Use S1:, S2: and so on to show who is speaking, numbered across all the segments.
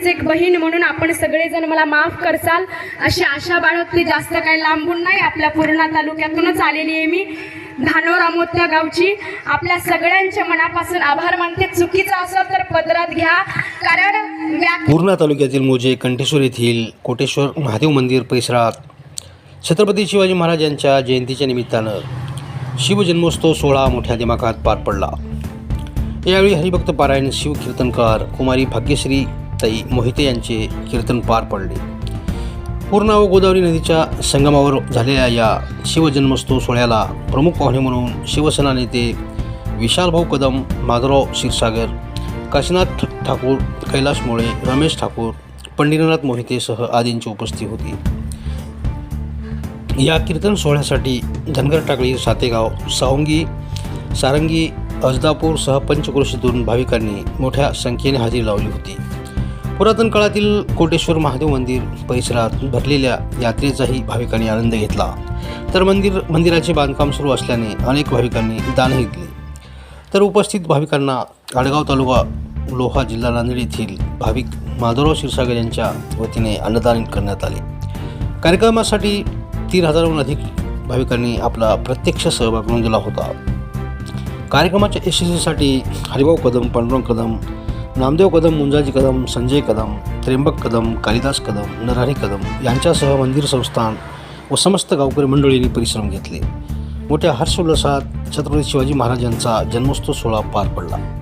S1: एक बहीण म्हणून आपण सगळेजण मला माफ करसाल. अशी आशा बाळगते जास्त काही लांबून नाही. आपल्या पूर्णा तालुक्यातूनच आलेली आहे मी धानोरा मोत्या गावची. आपल्या सगळ्यांच्या मनापासून आभार मानते. चुकीचं असं तर पदरात घ्या. कारण
S2: पूर्णा तालुक्यातील मोजे कंठेश्वर येथील कोटेश्वर महादेव मंदिर परिसरात छत्रपती शिवाजी महाराज यांच्या जयंतीच्या निमित्तानं शिवजन्मोत्सव सोहळा मोठ्या दिमाखात पार पडला. यावेळी हरिभक्त पारायण शिवकीर्तनकार कुमारी भाग्यश्री ताई मोहिते यांचे कीर्तन पार पडले. पूर्णा व गोदावरी नदीच्या संगमावर झालेल्या या शिवजन्मोत्सव सोहळ्याला प्रमुख पाहुणे म्हणून शिवसेना नेते विशालभाऊ कदम माधवराव क्षीरसागर काशीनाथ ठाकूर कैलाश मोळे रमेश ठाकूर पंडितनाथ मोहितेसह आदींची उपस्थिती होती. या कीर्तन सोहळ्यासाठी धनगर टाकळी सातेगाव सावंगी सारंगी अजदापूरसह पंचक्रोशीतून भाविकांनी मोठ्या संख्येने हजेरी लावली होती. पुरातन काळातील कोटेश्वर महादेव मंदिर परिसरात भरलेल्या यात्रेचाही भाविकांनी आनंद घेतला. तर मंदिर मंदिराचे बांधकाम सुरू असल्याने अनेक भाविकांनी दानही दिले. तर उपस्थित भाविकांना आडगाव तालुका लोहा जिल्हा नांदेड येथील भाविक माधवराव क्षीरसागर यांच्या वतीने अन्नदान करण्यात आले. कार्यक्रमासाठी तीन हजाराहून अधिक भाविकांनी आपला प्रत्यक्ष सहभाग नोंदवला होता. कार्यक्रमाच्या यशस्वीसाठी हरिभाऊ कदम पांडुरंग कदम नामदेव कदम मुंजाजी कदम संजय कदम त्र्यंबक कदम कालिदास कदम नरहरी कदम यांच्यासह मंदिर संस्थान व समस्त गावकरी मंडळींनी परिश्रम घेतले. मोठ्या हर्षोल्लासात छत्रपती शिवाजी महाराजांचा जन्मोत्सव सोहळा पार पडला.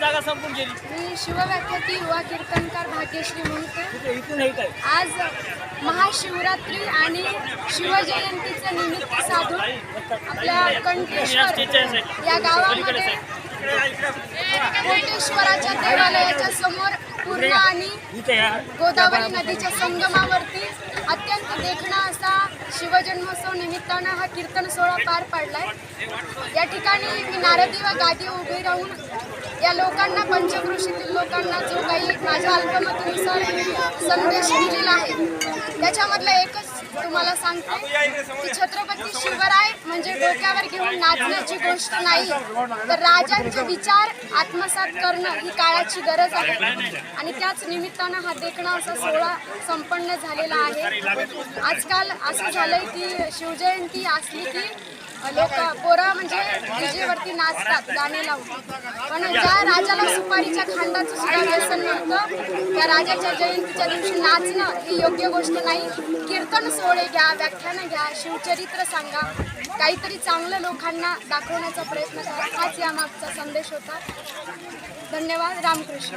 S3: जागा संपून गेली.
S4: मी शिवव्याख्याती युवा कीर्तनकार भाग्यश्री म्हणते. आज महाशिवरात्री आणि शिवजयंतीचं निमित्त साधून आपल्या कंठेश्वर या गावामध्ये कोटेश्वराच्या देवालयाच्या समोर पूर्ण आणि गोदावरी नदीच्या संगमावरती अत्यंत देखणा असा शिवजन्मोत्सव निमित्तानं हा कीर्तन सोहळा पार पाडलाय. या ठिकाणी मी नारदी व गादी उभी राहून या लोकांना पंचकृषीतील लोकांना जो काही माझ्या अल्पमतानुसार संदेश दिलेला आहे त्याच्यामधला एकच तुम्हाला सांगते की छत्रपती शिवराय म्हणजे डोक्यावर घेऊन नाचण्याची गोष्ट नाही. तर राजांचे विचार आत्मसात करणं ही काळाची गरज आहे. आणि त्याच निमित्तानं हा देखणा असा सोहळा संपन्न झालेला आहे. आजकाल असं झालंय की शिवजयंती असली की लोक पोरं म्हणजे विजेवरती नाचतात गाणे लावून. पण ज्या राजाला सुपारीच्या खांडाचं सुद्धा व्यसन नव्हतं त्या राजाच्या जयंतीच्या दिवशी नाचणं ही योग्य गोष्ट नाही. कीर्तन सोहळे घ्या व्याख्यानं घ्या शिवचरित्र सांगा. काहीतरी चांगलं लोकांना दाखवण्याचा प्रयत्न करा. हाच यामागचा संदेश होता. धन्यवाद. रामकृष्ण.